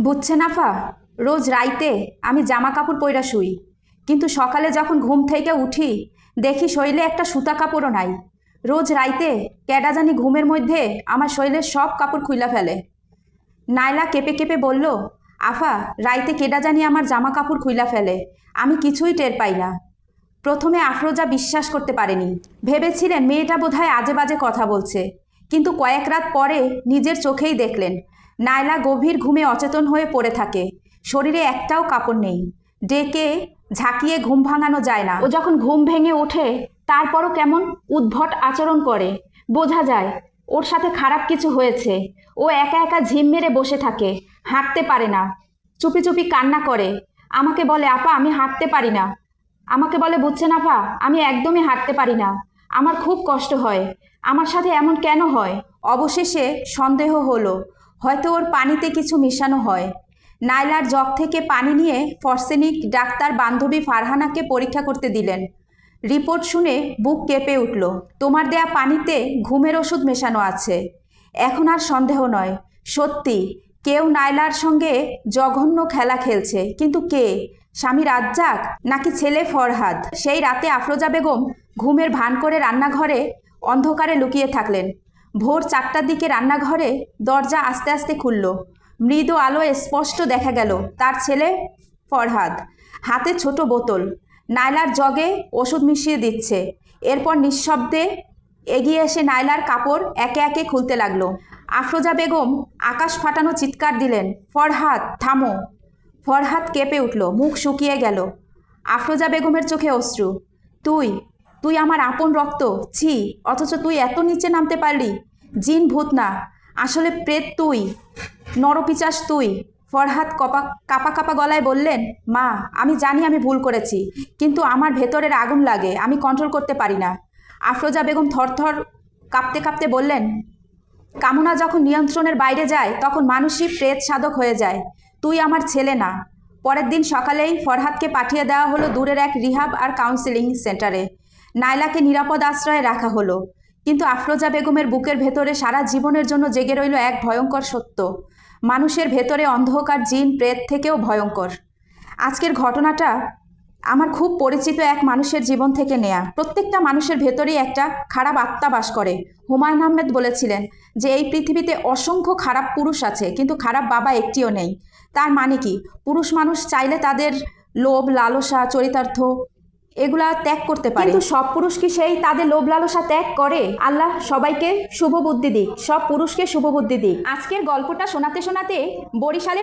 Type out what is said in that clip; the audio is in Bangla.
বুঝছেন আফা রোজ রাইতে আমি জামা কাপড় পইরা শুই। কিন্তু সকালে যখন ঘুম থেকে উঠি, দেখি শৈলে একটা সুতা কাপড়ও নাই। রোজ রাইতে ক্যাডা জানি ঘুমের মধ্যে আমার শৈলের সব কাপড় খুইলা ফেলে। নাইলা কেঁপে কেঁপে বলল, আফা, রাইতে কেডা জানি আমার জামা কাপড় খুইলা ফেলে। আমি কিছুই টের পাই না। প্রথমে আফরোজা বিশ্বাস করতে পারেনি। ভেবেছিলেন মেয়েটা বোধহয় আজে বাজে কথা বলছে। কিন্তু কয়েক রাত পরে নিজের চোখেই দেখলেন। নায়লা গভীর ঘুমে অচেতন হয়ে পড়ে থাকে। শরীরে একটাও কাপড় নেই। ডেকে ঝাঁকিয়ে ঘুম ভাঙানো যায় না। ও যখন ঘুম ভেঙে ওঠে, তারপরও কেমন উদ্ভট আচরণ করে। বোঝা যায়, ওর সাথে খারাপ কিছু হয়েছে। ও একা একা ঝিম মেরে বসে থাকে, হাঁটতে পারে না। চুপি চুপি কান্না করে। আমাকে বলে, আপা, আমি হাঁটতে পারি না। আমাকে বলে, বুঝছেন আফা আমি একদমই হাঁটতে পারি না। আমার খুব কষ্ট হয়। আমার সাথে এমন কেন হয়? অবশেষে সন্দেহ হলো। হয়তো ওর পানিতে কিছু মিশানো হয়। নাইলার জগ থেকে পানি নিয়ে ফরসেনিক ডাক্তার বান্ধবী ফারহানাকে পরীক্ষা করতে দিলেন। রিপোর্ট শুনে বুক কেঁপে উঠল, তোমার দেয়া পানিতে ঘুমের ওষুধ মেশানো আছে। এখন আর সন্দেহ নয়। সত্যি, কেউ নাইলার সঙ্গে জঘন্য খেলা খেলছে। কিন্তু কে? স্বামী রাজ্জাক নাকি ছেলে ফরহাদ? সেই রাতে আফরোজা বেগম ঘুমের ভান করে রান্নাঘরে অন্ধকারে লুকিয়ে থাকলেন। ভোর চারটার দিকে রান্নাঘরে দরজা আস্তে আস্তে খুলল। মৃদু আলোয় স্পষ্ট দেখা গেল তার ছেলে ফরহাদ। হাতে ছোট বোতল। নাইলার জগে ওষুধ মিশিয়ে দিচ্ছে। এরপর নিঃশব্দে এগিয়ে এসে নাইলার কাপড় একে একে খুলতে লাগল। আফরোজা বেগম আকাশ ফাটানো চিৎকার দিলেন, ফরহাদ, থামো। ফরহাদ কেঁপে উঠল, মুখ শুকিয়ে গেল। আফরোজা বেগমের চোখে অশ্রু। তুই তুই আমার আপন রক্ত, ছি, অথচ তুই এত নিচে নামতে পারলি। জিন ভূত না, আসলে প্রেত তুই, নরপিচাস তুই। ফরহাদ কপা, কাপা কাপা গলায় বললেন, মা, আমি জানি আমি ভুল করেছি, কিন্তু আমার ভেতরের আগুন লাগে, আমি কন্ট্রোল করতে পারি না। আফরোজা বেগম থরথর কাঁপতে কাঁপতে বললেন, কামনা যখন নিয়ন্ত্রণের বাইরে যায়, তখন মানুষই প্রেত সাধক হয়ে যায়। তুই আমার ছেলে না। পরের দিন সকালেই ফরহাদকে পাঠিয়ে দেওয়া হলো দূরের এক রিহাব আর কাউন্সেলিং সেন্টারে নাইলাকে নিরাপদ আশ্রয়ে রাখা হলো। কিন্তু আফরোজা বেগমের বুকের ভেতরে সারা জীবনের জন্য জেগে রইল এক ভয়ঙ্কর সত্য। মানুষের ভেতরে অন্ধকার, জিন, প্রেত থেকেও ভয়ঙ্কর। আজকের ঘটনাটা আমার খুব পরিচিত এক মানুষের জীবন থেকে নেয়া। প্রত্যেকটা মানুষের ভেতরেই একটা খারাপ আত্মা বাস করে। হুমায়ুন আহমেদ বলেছিলেন যে, এই পৃথিবীতে অসংখ্য খারাপ পুরুষ আছে, কিন্তু খারাপ বাবা একটিও নেই। তার মানে কি? পুরুষ মানুষ চাইলে তাদের লোভ, লালসা, চরিতার্থ এগুলা ত্যাগ করতে পারে। কিন্তু সব পুরুষ কি সেই তাদের লোভ লালসা ত্যাগ করে? আল্লাহ সবাইকে শুভ বুদ্ধি দিক, সব পুরুষকে শুভ বুদ্ধি দিক। আজকের গল্পটা শোনাতে শোনাতে বরিশালে